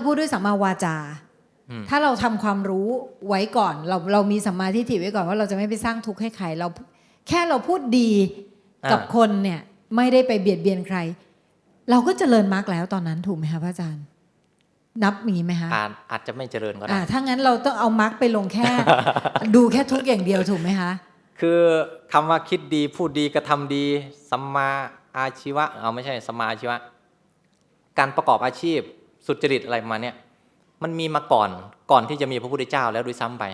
เราพูดด้วยสัมมาวาจาอืมถ้าเราทำความรู้ไว้ก่อน เราเรามีสัมมาทิฏฐิไว้ก่อนว่าเราจะไม่ไปสร้างทุกข์ให้ใครเรา แค่เราพูดดีกับอ่าคนเนี่ยไม่ได้ไปเบียดเบียนใคร เราก็เจริญมรรคแล้วตอนนั้นถูกไหมคะพระอาจารย์ นับมีไหมคะอาจอาจจะไม่เจริญก็ได้อ่าถ้างั้นเราต้องเอามรรคไปลงแค่ ดูแค่ทุกข์อย่างเดียวถูกไหมคะคือคำว่าคิดดีพูดดีกระทำดีสัมมาอาชีวะเอาไม่ใช่สัมมาอาชีวะ การประกอบอาชีพ สุจริตอะไรประมาณเนี้ยมันมีมาก่อนก่อนที่จะมีพระพุทธเจ้าแล้วด้วยซ้ำไป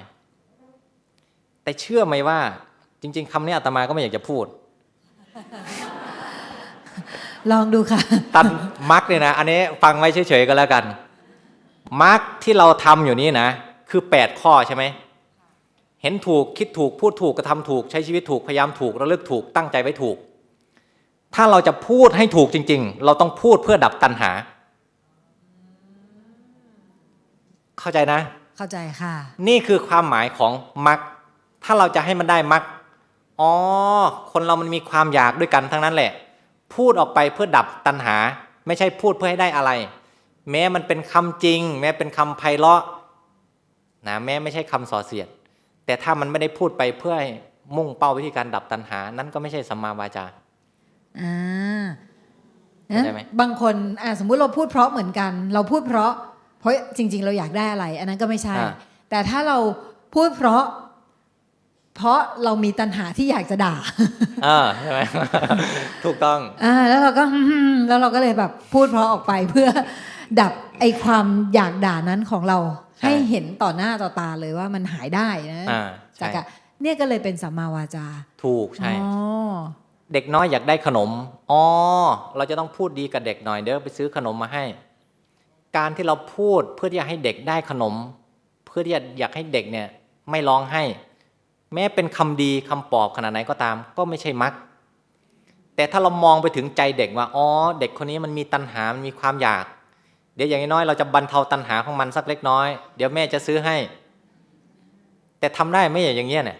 แต่เชื่อไหมว่า จริง ๆคำนี้อาตมาก็ไม่อยากจะพูด ลองดูค่ะ ตันมักเนี่ยนะ อันนี้ฟังไว้เฉยๆก็แล้วกัน มักที่เราทำอยู่นี้นะ คือ8ข้อใช่ไหมเห็นถูกคิดถูกพูดถูกกระทำถูกใช้ชีวิตถูกพยายามถูกระลึกถูกตั้งใจไว้ถูก ถ้าเราจะพูดให้ถูกจริง ๆ เราต้องพูดเพื่อดับตัณหา เข้าใจนะ เข้าใจค่ะ นี่คือความหมายของมักถ้าเราจะให้มันได้มักอ๋อ คนเรามันมีความอยากด้วยกันทั้งนั้นแหละ พูดออกไปเพื่อดับตัณหา ไม่ใช่พูดเพื่อให้ได้อะไร แม้มันเป็นคำจริง แม้เป็นคำไพเราะนะแม้ไม่ใช่คำส่อเสียด แต่ถ้ามันไม่ได้พูดไปเพื่อให้มุ่งเป้าไปที่การดับตัณหา นั่นก็ไม่ใช่สัมมาวาจาอ่าเข้าใจไหมบางคนอะสมมุติเราพูดเพราะเหมือนกัน เราพูดเพราะ เพราะจริง ๆ เราอยากได้อะไร อันนั้นก็ไม่ใช่อ่าแต่ถ้าเราพูดเพราะ เพราะเรามีตัณหาที่อยากจะด่าอ่าใช่ไหมถูกต้องอ่าแล้วเราก็แล้วเราก็เลยแบบพูดเพราะออกไปเพื่อดับไอความอยากด่านั้นของเราใช่ให้เห็นต่อหน้าต่อตาเลยว่ามันหายได้นะอ่าใช่จากอะเนี่ยก็เลยเป็นสัมมาวาจา ถูกใช่อ๋อเด็กน้อยอยากได้ขนม อ๋อ เราจะต้องพูดดีกับเด็กหน่อยเด้อไปซื้อขนมมาให้ การที่เราพูดเพื่อที่จะให้เด็กได้ขนม เพื่อที่จะอยากให้เด็กเนี่ยไม่ร้องให้ แม้เป็นคำดีคำปลอบขนาดไหนก็ตาม ก็ไม่ใช่มัก แต่ถ้าเรามองไปถึงใจเด็กว่าอ๋อเด็กคนนี้มันมีตัณหา มันมีความอยาก เดี๋ยวอย่างน้อยเราจะบรรเทาตัณหาของมันสักเล็กน้อย เดี๋ยวแม่จะซื้อให้ แต่ทำได้ไหมอย่างเงี้ยเนี่ย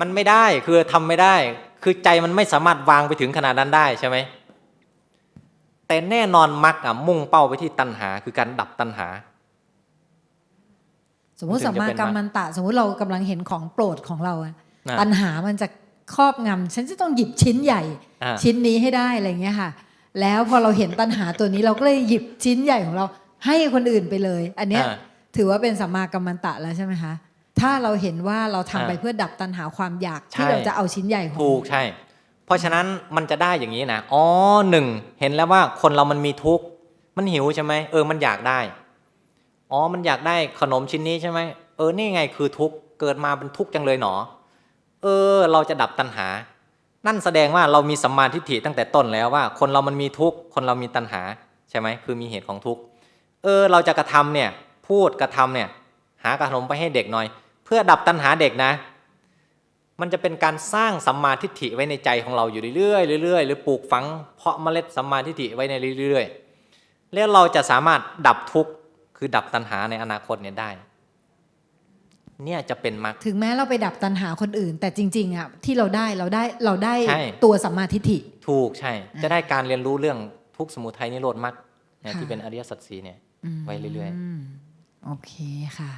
มันไม่ได้คือทำไม่ได้ คือใจมันไม่สามารถวางไปถึงขนาดนั้นได้ใช่ไหม แต่แน่นอนมักอะมุ่งเป้าไปที่ตัณหา คือการดับตัณหา สมมติถึสังมจะมาเป็นกัมมันตะ สมมติเรากำลังเห็นของโปรดของเราอะอะตัณหามันจะครอบงำฉันจะต้องหยิบชิ้นใหญ่อ่าชิ้นนี้ให้ได้อะไรเงี้ยค่ะ แล้วพอเราเห็นตัณหาตัวนี้เราก็เลยหยิบชิ้นใหญ่ของเรา ให้คนอื่นไปเลย อันเนี้ยอ่าถือว่าเป็นสัมมากัมมันตะแล้วใช่ไหมคะถ้าเราเห็นว่าเราทำอ่าไปเพื่อดับตัณหาความอยากใช่ที่เราจะเอาชิ้นใหญ่ของถูกใช่ เพราะฉะนั้นมันจะได้อย่างนี้นะอ๋อหนึ่งเห็นแล้วว่าคนเรามันมีทุกข์มันหิวใช่ไหมเออมันอยากได้อ๋อมันอยากได้ขนมชิ้นนี้ใช่ไหมเออนี่ไงคือทุกข์เกิดมาเป็นทุกข์จังเลยหนอ เออ เราจะดับตัณหา นั่นแสดงว่าเรามีสัมมาทิฏฐิตั้งแต่ต้นแล้วว่า คนเรามันมีทุกข์คนเรามีตัณหาใช่ไหมคือมีเหตุของทุกข์เออ เราจะกระทำเนี่ยพูดกระทำเนี่ยหากระขนมไปให้เด็กหน่อย เพื่อดับตัณหาเด็กนะ มันจะเป็นการสร้างสัมมาทิฏฐิไว้ในใจของเราอยู่เรื่อยๆเรื่อยๆหรือปลูกฝัง เพาะเมล็ดสัมมาทิฏฐิไว้ในเรื่อยๆแล้วเราจะสามารถดับทุกข์คือดับตัณหาในอนาคตเนี่ยได้ เนี่ยจะเป็นมรรคถึงแม้เราไปดับตัณหาคนอื่น แต่จริง ๆอะที่เราได้เราได้เราได้ใช่ตัวสัมมาทิฏฐิ ถูกใช่ จะได้การเรียนรู้เรื่องทุกข์สมุทัยนิโรธมรรคเนี่ยค่ะที่เป็นอริยสัจสีเนี่ยอืมไว้เรื่อยโอเคค่ะ